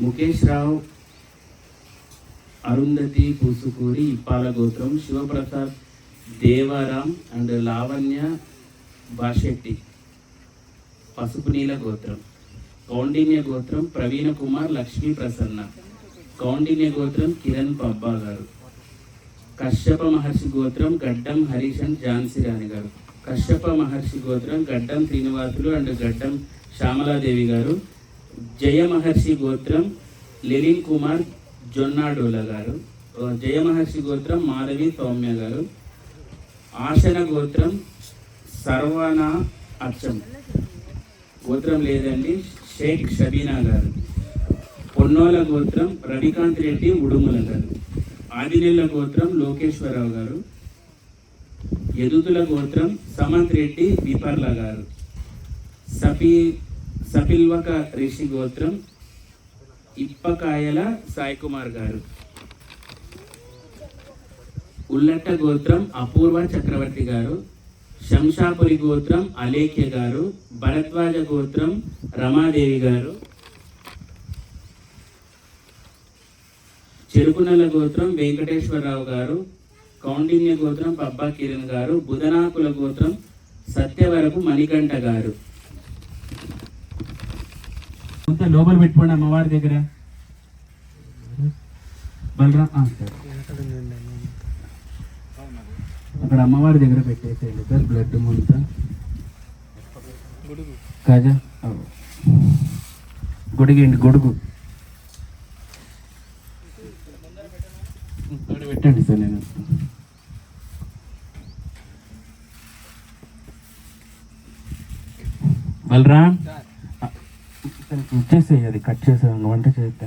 ముఖేష్ రావు అరుంధతి పూసుకూరి ఇప్పాల గోత్రం శివప్రసాద్ దేవారాం అండ్ లావణ్య బాషెట్టి. పసుపు నీల గోత్రం. కౌండిన్య గోత్రం ప్రవీణ కుమార్ లక్ష్మీ ప్రసన్న. కౌండిన్య గోత్రం కిరణ్ పబ్బా గారు. కశ్యప మహర్షి గోత్రం గడ్డం హరీష్ అండ్ ఝాన్సీ రాణి గారు. కశ్యప మహర్షి గోత్రం గడ్డం శ్రీనివాసులు అండ్ గడ్డం శ్యామలాదేవి గారు. జయ మహర్షి గోత్రం లెలిన్ కుమార్ జొన్నాడోల గారు. జయ మహర్షి గోత్రం మాధవి సౌమ్య గారు. ఆసన గోత్రం సర్వన అచ్చం గోత్రం లేదండి షేక్ షబీనా గారు. పొన్నోల గోత్రం రవికాంత్ రెడ్డి ఉడుముల గారు. ఆదినెల్ల గోత్రం లోకేశ్వరరావు గారు. ఎదుతుల గోత్రం సమంత్ రెడ్డి విపర్ల గారు. సఫీ సపిల్వక రిషి గోత్రం ఇప్పకాయల సాయికుమార్ గారు. ఉల్లట్ట గోత్రం అపూర్వ చక్రవర్తి గారు శంషాపురి గోత్రం అలేఖ్య గారు భరద్వాజ గోత్రం రమాదేవి గారు చెరుకునల గోత్రం వెంకటేశ్వరరావు గారు కౌండిన్య గోత్రం పబ్బా కిరణ్ గారు బుధనాకుల గోత్రం సత్యవరపు మణికంఠ గారు. కొంత లోపల పెట్టుకోండి అమ్మవారి దగ్గర. బలరా అక్కడ అమ్మవారి దగ్గర పెట్టేసేయండి. సార్ బ్లడ్ ముంత కాజా? అవు. గొడుగండి గొడుగు. పెట్టండి సార్ నేను బలరామ్ అసలు అది కట్ చేసేయండి వంట చేస్తే.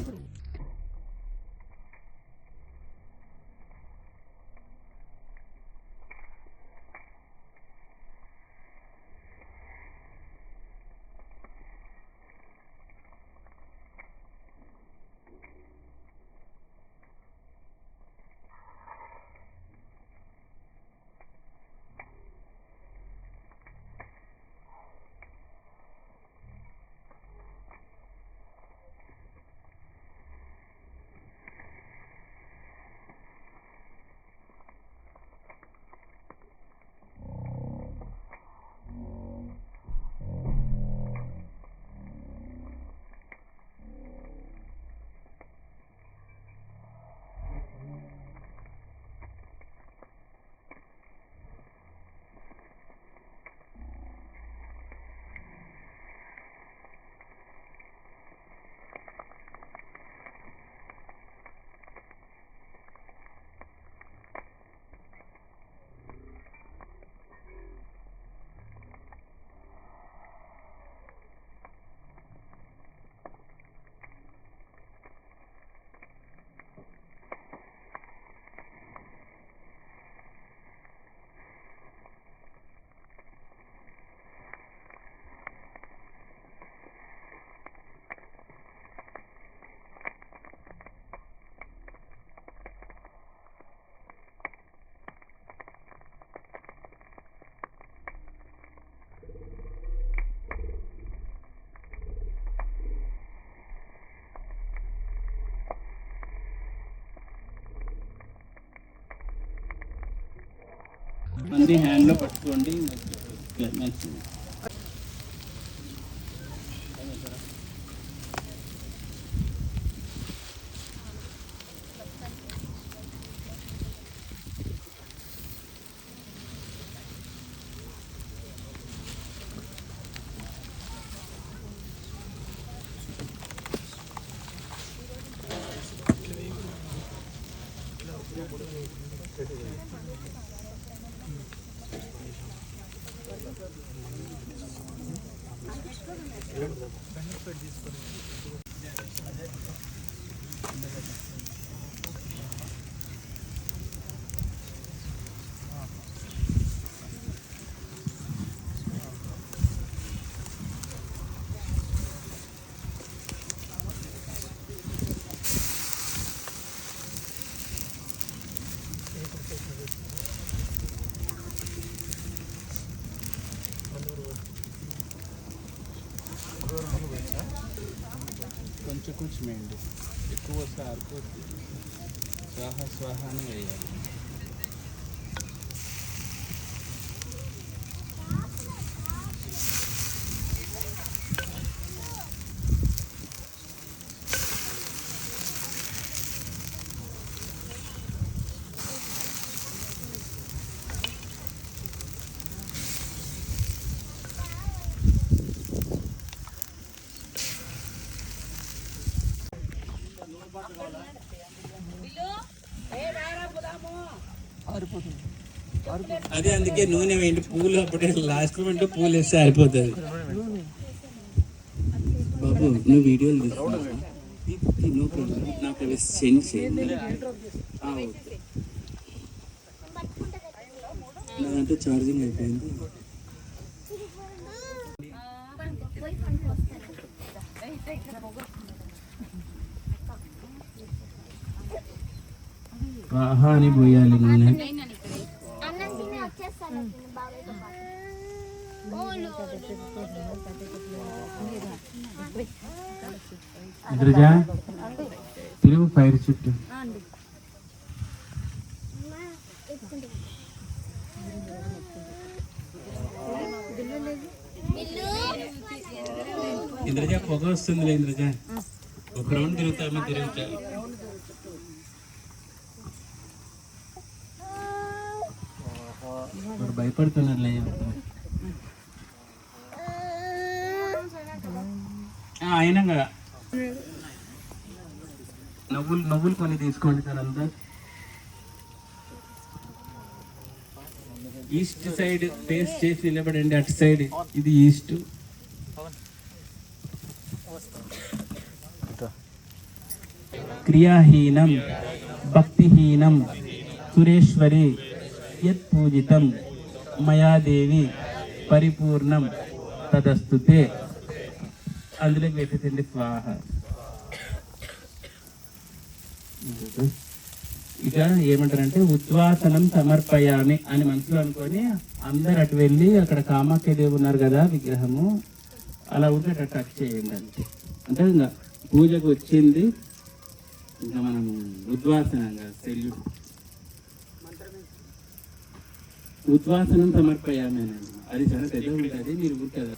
అన్ని హ్యాండ్లో పట్టుకోండి క్లైమాక్స్ Thank you. బెనిఫిట్ తీసుకొని వేయండి ఎక్కువ వస్తే ఆరిపోద్ది స్వాహ స్వాహ అని వేయాలి అదే అందుకే నూనె వేయండి పూలు అప్పుడే లాస్ట్ మూమెంట్ పూలు వేస్తే అయిపోతుంది బాబు నువ్వు వీడియోలు తీసుకున్నావా? నో నాకు అవి సెండ్ చేయండి నాదంటే ఛార్జింగ్ అయిపోయింది. ఆహా అని పోయాలి నూనె. ఓలు ఎదురుజా తిరుగు పైరు చుట్టూ. ఇంద్రజ పొగ వస్తుంది ఇంద్రజ. ఒక రౌండ్ తిరుగుతామో తిరుగుతా. భయపడుతున్నారులే ఆయన నవ్వులు నవ్వులు కొన్ని తీసుకోండి సార్ అంతా ఈస్ట్ సైడ్ ఫేస్ చేసి నిలబడండి అటు సైడ్. ఇది ఈస్ట్. క్రియాహీనం భక్తిహీనం సురేశ్వరి యత్ పూజితం మయాదేవి పరిపూర్ణం తదస్తుతే. అందులోకి పెట్టేసండి స్వాహ. ఇక ఏమంటారంటే ఉద్వాసనం సమర్పయామి అని మనసులో అనుకొని అందరు అటు వెళ్ళి అక్కడ కామాఖ్యదేవి ఉన్నారు కదా విగ్రహము అలా ఉంటే అటు టచ్ చేయండి అంతే. అంటే ఇంకా పూజకు వచ్చింది ఇంకా మనం ఉద్వాసనంగా సెల్యూట్ ఉద్వాసనం సమర్పయామి అని. అది చాలా పెద్ద ఉంటుంది మీరు ఉంటుంది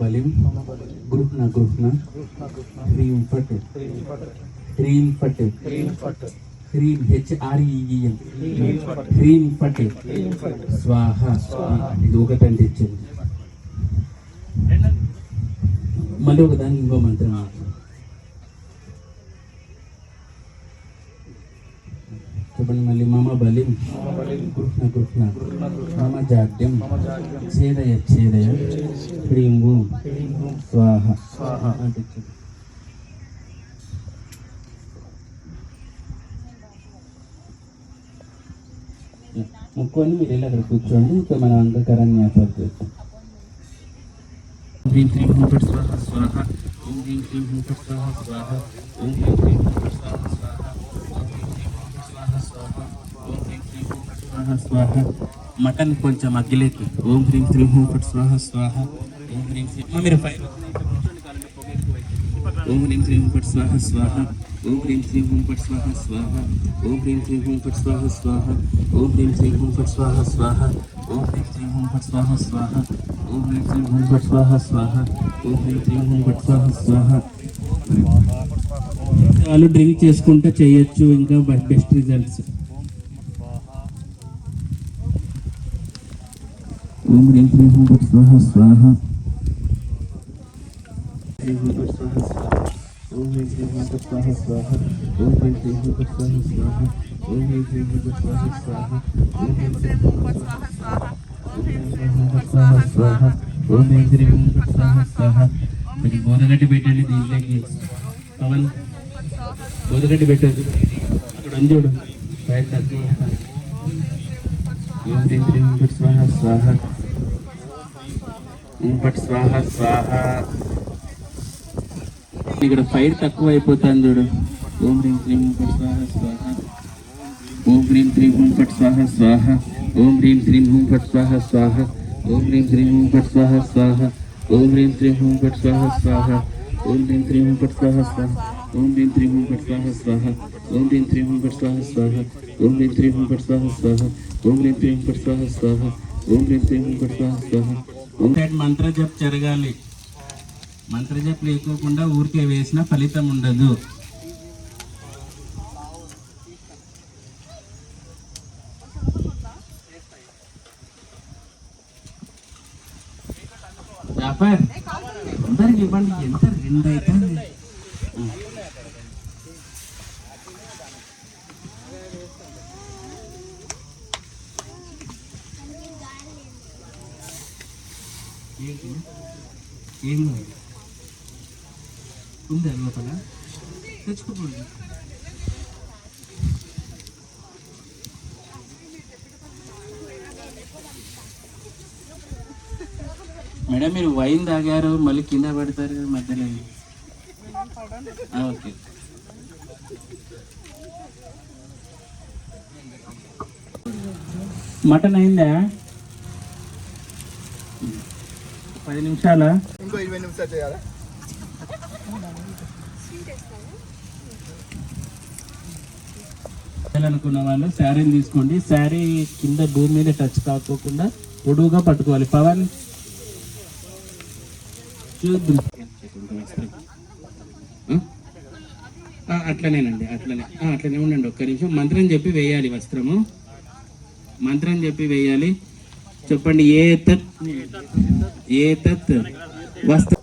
బలిం గృహ్ణ గృహ్ణ హ్రీం ఫట్ హ్రీం ఫట్ హ్రీం హెచ్ఆర్ఈఎం హ్రీం ఫట్ స్వాహ. ఇది ఒకటంటే ఇచ్చింది. మళ్ళీ ఒక దానికి ఇంకో మంత్రం చెప్పండి మళ్ళీ మమ బలిం గృహ్ణ గృహ్ణ మమ జాడ్యం ఛేదయ ఛేదయ హ్రీం ఓం స్వాహ స్వాహ అంటే చెప్పు. ముక్కొని మీరు వెళ్ళి అక్కడ కూర్చోండి ఇంకా మనం అంగకరాన్ని ఏర్పాటు చేస్తాం హ్రీం శ్రీం హూం ఫట్ స్వాహ స్వాహ ఓం హ్రీం శ్రీం హూం ఫట్ స్వాహ స్వాహ ఓం హ్రీం శ్రీం హూం ఫట్ స్వాహ స్వాహ ఓం హ్రీం శ్రీం హూం ఫట్ స్వాహ స్వాహ ఓం హ్రీం శ్రీం హూం ఫట్ స్వాహ స్వాహ మటన్ కొంచెం అగ్గిలేకి ఓం హ్రీం శ్రీం హూం ఫట్ స్వాహ స్వాహ ఓం హ్రీం శ్రీం మీరు ఓం హ్రీం శ్రీం హూం ఫట్ స్వాహ స్వాహ ఓం హ్రీం శ్రీం హూం ఫట్ స్వాహ స్వాహ ఓం హ్రీం శ్రీం హూం ఫట్ స్వాహ స్వాహ ఓం హ్రీం శ్రీం హూం ఫట్ స్వాహ స్వాహ ఓం హ్రీం శ్రీం హూం ఫట్ స్వాహ స్వాహ ఓం హ్రీం శ్రీం హూం ఫట్ స్వాహ స్వాహ ఓం హ్రీం శ్రీం హూం ఫట్ స్వాహ స్వాహ వాళ్ళు డ్రింక్ చేసుకుంటే చేయొచ్చు ఇంకా బెస్ట్ రిజల్ట్స్ ओम ह्रीं श्रीं हूँ कुछ स्वाहा स्वाहा श्रीं हूँ कुछ स्वाहा स्वाहा ओम ह्रीं श्रीं स्वाहा स्वाहा ఇంపట్ స్వాహ స్వాహ ఇక్కడ ఫైర్ తక్కువ అయిపోతుంది చూడు ఓం హ్రీం క్లీం ఇంపట్ స్వాహ స్వాహ ఓం హ్రీం క్లీం హుంపట్ స్వాహ స్వాహ ఓం హ్రీం క్లీం హుంపట్ స్వాహ స్వాహ ఓం హ్రీం క్లీం హుంపట్ స్వాహ స్వాహ ఓం హ్రీం క్లీం హుంపట్ స్వాహ స్వాహ ఓం హ్రీం క్లీం హుంపట్ స్వాహ స్వాహ ओम ह्रीं त्रीं हुं पट् स्वाहा स्वाहा ओम ह्रीं त्रीं हुं पट् स्वाहा स्वाहा ओम ह्रीं त्रीं हुं पट् स्वाहा स्वाहा ओम ह्रीं त्रीं हुं पट् स्वाहा स्वाहा ओम ह्रीं त्रीं हुं पट् स्वाहा स्वाहा మంత్ర జప్ జరగాలి. మంత్ర జప్ లేకోకుండా ఊరికే వేసిన ఫలితం ఉండదు. జాఫర్ అందరికి ఇవ్వండి. ఎంత రెండు అయితే ఏది లేదు ఉందా లోపల? తెచ్చుకోండి మేడం మీరు వైన్ తాగారు మళ్ళీ కింద పెడతారు కదా మధ్యలో. ఓకే. మటన్ అయిందా? పది నిమిషాలా? ఇంకో ఇరవై నిమిషాలు చేయాలా? అనుకున్న వాళ్ళు శారీని తీసుకోండి. శారీ కింద భూమి మీద టచ్ కాకోకుండా పొడువుగా పట్టుకోవాలి. పవన్ చూద్దాం. అట్లనేనండి అట్లనే. ఆ, అట్లనే ఉండండి ఒక్క నిమిషం. మంత్రం చెప్పి వేయాలి వస్త్రము. మంత్రం చెప్పి వేయాలి. చెప్పండి ఏ తత్ एतत् वस्त्र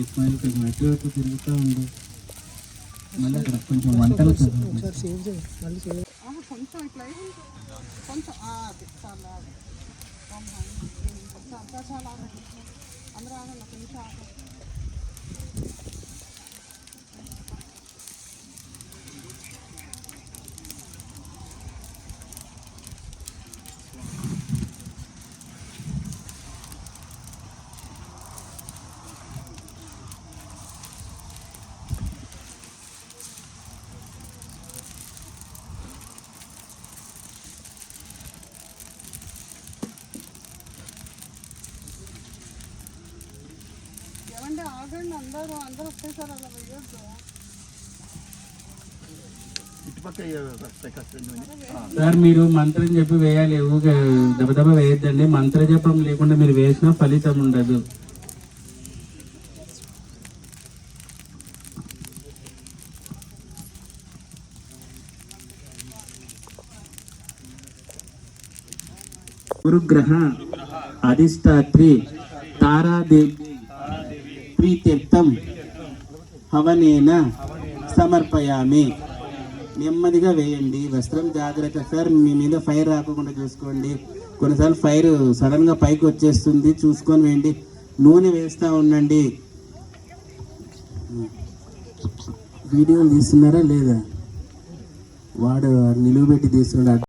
ఎక్కువ కొంచెం అటు అటు తిరుగుతూ ఉంది మళ్ళీ అక్కడ కొంచెం వంటలు చదువు. కొంచెం ఆగండి. అందరూ ఆగండి అందరూ అందరూ ఒకేసారి అలా వేయొద్దు సార్ మీరు మంత్రం చెప్పి వేయాలి ఊగే దెబ్బదెబ్బ వేయద్దండి. మంత్ర జపం లేకుండా మీరు వేసినా ఫలితం ఉండదు. గురుగ్రహ అధిష్టాత్రి తారాదేవి ప్రీత్యర్థం హవనేన సమర్పయామి. నెమ్మదిగా వేయండి. వస్త్రం జాగ్రత్త. సార్ మీ మీద ఫైర్ రాకుండా చూసుకోండి. కొన్నిసార్లు ఫైర్ సడన్గా పైకి వచ్చేస్తుంది. చూసుకొని వేయండి. నూనె వేస్తూ ఉండండి. వీడియోలు తీస్తున్నారా లేదా? వాడు నిలువ పెట్టి తీస్తున్నాడు.